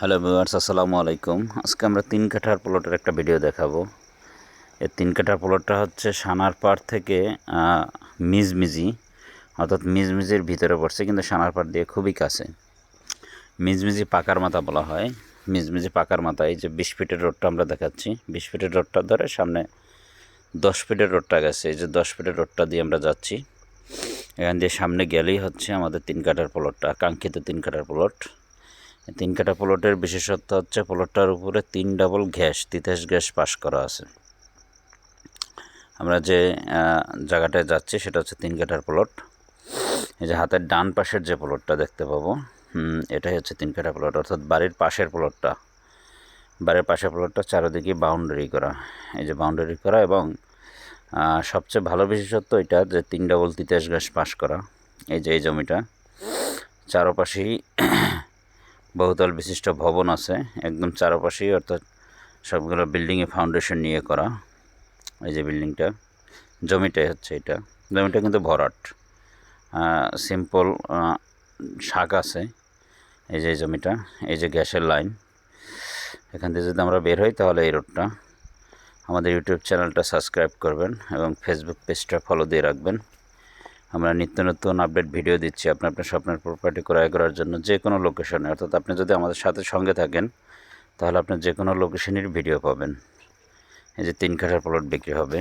Hello viewers আসসালামু আলাইকুম। আজকে আমরা তিন কাঠার প্লটের একটা ভিডিও দেখাবো। এই তিন কাঠার প্লটটা হচ্ছে সানার পাড় থেকে মিজমিজি, অর্থাৎ মিজমিজির ভিতরে পড়ছে, কিন্তু সানার পাড় দিয়ে খুবই কাছে। মিজমিজি পাকার মাথা বলা হয়। মিজমিজি পাকার মাথা, এই যে বিশ ফিটের রোডটা আমরা দেখাচ্ছি। বিশ ফিটের রোডটা ধরে সামনে দশ ফিটের রোডটা গেছে। এই যে দশ ফিটের রোডটা দিয়ে আমরা যাচ্ছি। এখান দিয়ে সামনে গেলেই হচ্ছে আমাদের তিন কাঠার প্লটটা কাঙ্ক্ষিত তিন কাঠার প্লট তিন কাটা প্লটের বিশেষত্ব হচ্ছে প্লটটার উপরে তিন double gas, Titas gas pass করা আছে। আমরা যে জায়গাটায় যাচ্ছি সেটা হচ্ছে তিন কাঠার প্লট এই যে হাতের ডান পাশের যে প্লটটা দেখতে পাবো এটাই হচ্ছে তিন কাটা প্লট অর্থাৎ বাড়ির পাশের প্লটটা বাড়ির পাশের প্লটটা চারিদিকে বাউন্ডারি করা। এই যে বাউন্ডারি করা এবং সবচেয়ে ভালো বিশেষত্ব এটা যে তিন ডাবল তিতাস গ্যাস পাস করা। এই যে এই জমিটা, চারপাশেই বহুতল বিশিষ্ট ভবন আছে, একদম চারপাশেই অর্থাৎ সবগুলো বিল্ডিংয়ে ফাউন্ডেশন নিয়ে করা, এই যে বিল্ডিংটা জমিটাই হচ্ছে এটা। জমিটা কিন্তু ভরাট। সিম্পল শাক আছে, এই যে জমিটা, এই যে গ্যাসের লাইন এখান থেকে যদি আমরা বের হই তাহলে এই রোডটা আমাদের ইউটিউব চ্যানেলটা সাবস্ক্রাইব করবেন এবং ফেসবুক পেজটা ফলো দিয়ে রাখবেন। আমরা নিত্য নতুন আপডেট ভিডিও দিচ্ছি, আপনি আপনার স্বপ্নের প্রপার্টি ক্রয় করার জন্য যে কোনো লোকেশনে অর্থাৎ আপনি যদি আমাদের সাথে সঙ্গে থাকেন, তাহলে আপনি যে কোনো লোকেশনের ভিডিও পাবেন। এই যে তিন কাঠার প্লট বিক্রি হবে।